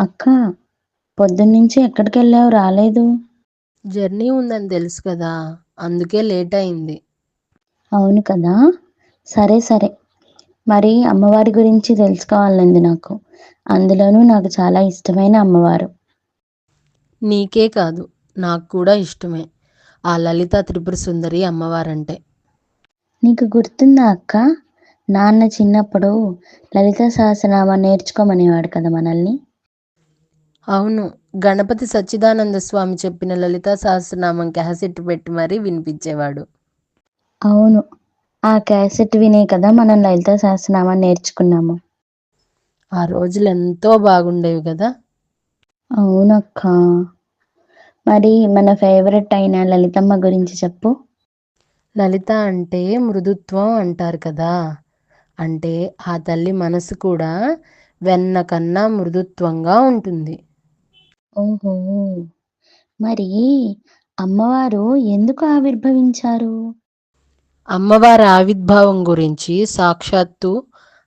అక్క పొద్దున్నుంచి ఎక్కడికెళ్ళావు రాలేదు. జర్నీ ఉందని తెలుసు కదా అందుకే లేట్ అయింది. అవును కదా? సరే సరే. మరి అమ్మవారి గురించి తెలుసుకోవాలంది నాకు. అందులోనూ నాకు చాలా ఇష్టమైన అమ్మవారు. నీకే కాదు నాకు కూడా ఇష్టమే. ఆ లలిత త్రిపుర సుందరి అమ్మవారంటే. నీకు గుర్తుందా అక్క? నాన్న చిన్నప్పుడు లలిత సహస్రనామం నేర్చుకోమనేవాడు కదా మనల్ని. అవును. గణపతి సచ్చిదానంద స్వామి చెప్పిన లలితా సహస్రనామం క్యాసెట్ పెట్టి మరీ వినిపించేవాడు. అవును. ఆ క్యాసెట్ వినే కదా మనం లలిత సహస్రనామం నేర్చుకున్నాము. ఆ రోజులు ఎంతో బాగుండేవి కదా. అవునక్క. మరి మన ఫేవరెట్ అయిన లలితమ్మ గురించి చెప్పు. లలిత అంటే మృదుత్వం అంటారు కదా. అంటే ఆ తల్లి మనసు కూడా వెన్న కన్నా మృదుత్వంగా ఉంటుంది. ఓహో! మరి అమ్మవారు ఎందుకు ఆవిర్భవించారు? అమ్మవారి ఆవిర్భావం గురించి సాక్షాత్తు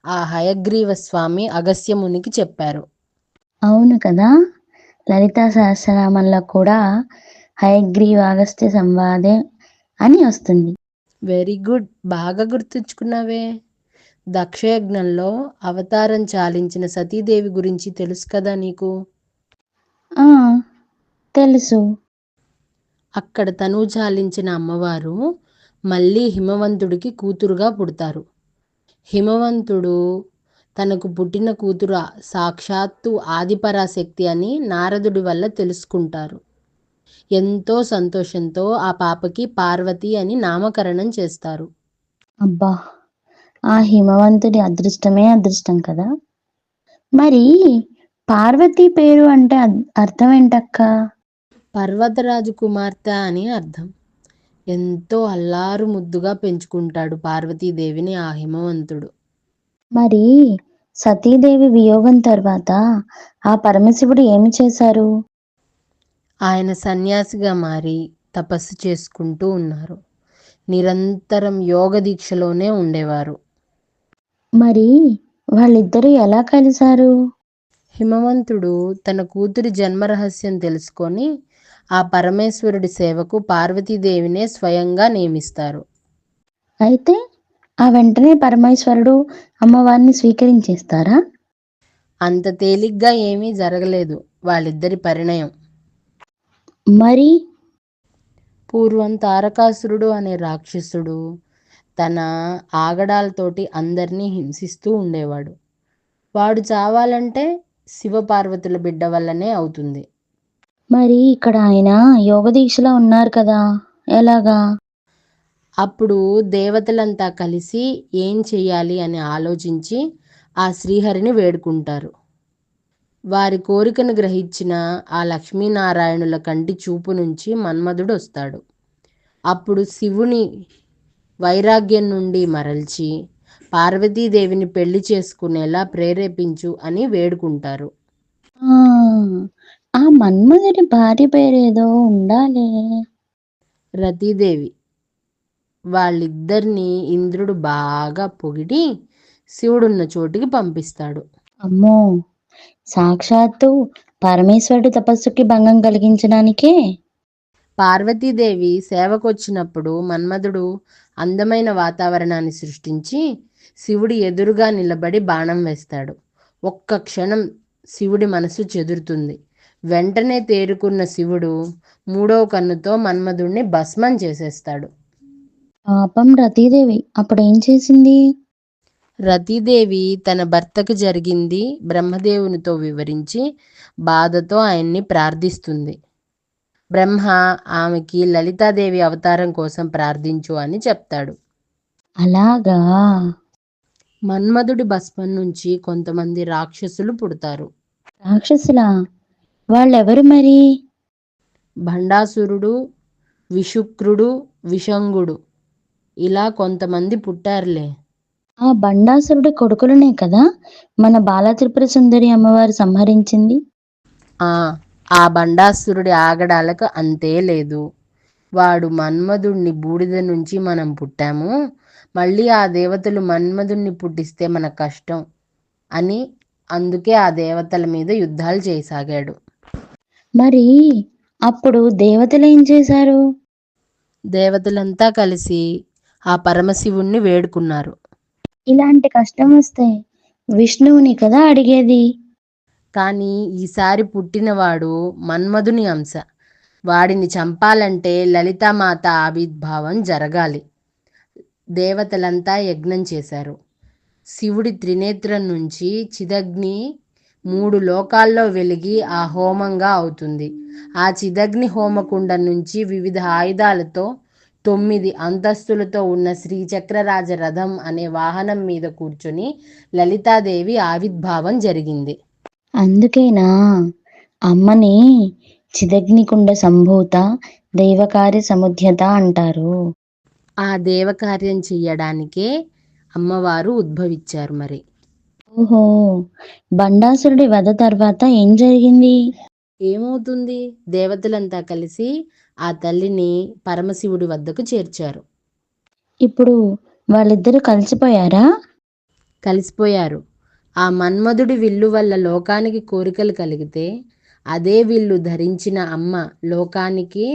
ఆ హయగ్రీవ స్వామి అగస్యమునికి చెప్పారు. అవును కదా! లలితా సహస్రనామంలో కూడా హయగ్రీవ అగస్త్య సంవాదే అని వస్తుంది. Very good! బాగా గుర్తుంచుకున్నావే. దక్షయజ్ఞంలో అవతారం చాలించిన సతీదేవి గురించి తెలుసు కదా నీకు? తెలుసు. అక్కడ తనువు చాలించిన అమ్మవారు మళ్ళీ హిమవంతుడికి కూతురుగా పుడతారు. హిమవంతుడు తనకు పుట్టిన కూతురు సాక్షాత్తు ఆదిపరాశక్తి అని నారదుడి వల్ల తెలుసుకుంటారు. ఎంతో సంతోషంతో ఆ పాపకి పార్వతి అని నామకరణం చేస్తారు. అబ్బా ఆ హిమవంతుడి అదృష్టమే అదృష్టం కదా. మరి పార్వతీ పేరు అంటే అర్థం ఏంటక్క పర్వతరాజు కుమార్తె అని అర్థం. ఎంతో అల్లారు ముద్దుగా పెంచుకుంటాడు పార్వతీదేవిని ఆ హిమవంతుడు. మరి సతీదేవి వియోగం తర్వాత ఆ పరమశివుడు ఏమి చేశారు? ఆయన సన్యాసిగా మారి తపస్సు చేసుకుంటూ ఉన్నారు. నిరంతరం యోగ దీక్షలోనే ఉండేవారు. మరి వాళ్ళిద్దరూ ఎలా కలిశారు? హిమవంతుడు తన కూతురి జన్మరహస్యం తెలుసుకొని ఆ పరమేశ్వరుడి సేవకు పార్వతీదేవినే స్వయంగా నియమిస్తారు. అయితే ఆ వెంటనే పరమేశ్వరుడు అమ్మవారిని స్వీకరించేస్తారా? అంత తేలిగ్గా ఏమీ జరగలేదు. వాళ్ళిద్దరి పరిణయం. మరి? పూర్వం తారకాసురుడు అనే రాక్షసుడు తన ఆగడాలతోటి అందరినీ హింసిస్తూ ఉండేవాడు. వాడు చావాలంటే శివపార్వతుల బిడ్డ వల్లనే అవుతుంది. మరి ఇక్కడ ఆయన యోగ దీక్షలో ఉన్నారు కదా ఎలాగా? అప్పుడు దేవతలంతా కలిసి ఏం చెయ్యాలి అని ఆలోచించి ఆ శ్రీహరిని వేడుకుంటారు. వారి కోరికను గ్రహించిన ఆ లక్ష్మీనారాయణుల కంటి చూపు నుంచి మన్మధుడు వస్తాడు. అప్పుడు శివుని వైరాగ్యం నుండి మరల్చి పార్వతీదేవిని పెళ్ళి చేసుకునేలా ప్రేరేపించు అని వేడుకుంటారు. ఆ మన్మధుడి భార్య పేరేదో ఉండాలి. రతీదేవి వాళ్ళిద్దరినీ ఇంద్రుడు బాగా పొగిడి శివుడున్న చోటికి పంపిస్తాడు. అమ్మో! సాక్షాత్తు పరమేశ్వరుడు తపస్సుకి భంగం కలిగించడానికే? పార్వతీదేవి సేవకొచ్చినప్పుడు మన్మధుడు అందమైన వాతావరణాన్ని సృష్టించి శివుడి ఎదురుగా నిలబడి బాణం వేస్తాడు. ఒక్క క్షణం శివుడి మనసు చెదురుతుంది. వెంటనే తేరుకున్న శివుడు మూడో కన్నుతో మన్మధుడిని భస్మం చేసేస్తాడు. పాపం రతీదేవి అప్పుడేం చేసింది? రతీదేవి తన భర్తకు జరిగింది బ్రహ్మదేవునితో వివరించి బాధతో ఆయన్ని ప్రార్థిస్తుంది. బ్రహ్మ ఆమెకి లలితాదేవి అవతారం కోసం ప్రార్థించు అని చెప్తాడు. అలాగా? మన్మధుడి భస్మం నుంచి కొంతమంది రాక్షసులు పుడతారు. రాక్షసులా? వాళ్ళెవరు మరి? భండాసురుడు విశుక్రుడు విషంగుడు ఇలా కొంతమంది పుట్టారులే. ఆ బండాసురుడి కొడుకులనే కదా మన బాలత్రిపుర సుందరి అమ్మవారు సంహరించింది? ఆ ఆ బండాసురుడి ఆగడాలకు అంతే లేదు. వాడు మన్మధుడిని బూడిద నుంచి మనం పుట్టాము. మళ్ళీ ఆ దేవతలు మన్మధుడిని పుట్టిస్తే మన కష్టం అని అందుకే ఆ దేవతల మీద యుద్ధాలు చేయసాగాడు. మరి అప్పుడు దేవతలు ఏం చేశారు? దేవతలంతా కలిసి ఆ పరమశివుణ్ణి వేడుకున్నారు. ఇలాంటి కష్టం వస్తే విష్ణువుని కదా అడిగేది? కానీ ఈసారి పుట్టినవాడు మన్మధుని అంశ. వాడిని చంపాలంటే లలితామాత ఆవిర్భావం జరగాలి. దేవతలంతా యజ్ఞం చేశారు. శివుడి త్రినేత్రం నుంచి చిదగ్ని మూడు లోకాల్లో వెలిగి ఆ హోమంగా అవుతుంది. ఆ చిదగ్ని హోమకుండం నుంచి వివిధ ఆయుధాలతో తొమ్మిది అంతస్తులతో ఉన్న శ్రీచక్రరాజ రథం అనే వాహనం మీద కూర్చొని లలితాదేవి ఆవిర్భావం జరిగింది. అందుకేనా? అమ్మని చిదగ్నికుండ సంభూత దైవకార్య సముధ్యత అంటారు. ఆ దేవకార్యం చెయ్యడానికే అమ్మవారు ఉద్భవించారు మరి. ఓహో బండాసురుడి వధ తర్వాత ఏం జరిగింది? ఏమవుతుంది? దేవతలంతా కలిసి ఆ తల్లిని పరమశివుడి వద్దకు చేర్చారు. ఇప్పుడు వాళ్ళిద్దరూ కలిసిపోయారా? కలిసిపోయారు. ఆ మన్మధుడి విల్లు వల్ల లోకానికి కోరికలు కలిగితే అదే విల్లు ధరించిన అమ్మ లోకానికి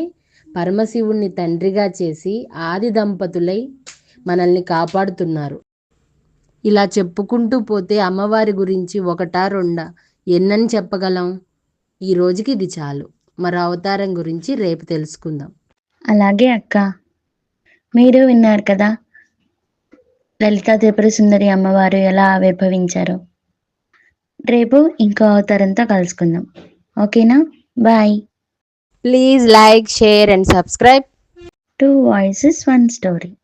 పరమశివుణ్ణి తండ్రిగా చేసి ఆది దంపతులై మనల్ని కాపాడుతున్నారు. ఇలా చెప్పుకుంటూ పోతే అమ్మవారి గురించి ఒకటా రెండా? ఎన్నని చెప్పగలం? ఈ రోజుకి ఇది చాలు. మరో అవతారం గురించి రేపు తెలుసుకుందాం. అలాగే అక్క. మీరు విన్నారు కదా లలితా త్రిపుర సుందరి అమ్మవారు ఎలా ఆవిర్భవించారు. రేపు ఇంకో అవతారంతో కలుసుకుందాం. ఓకేనా? Bye. Please like, share and subscribe. Two Voices, One Story.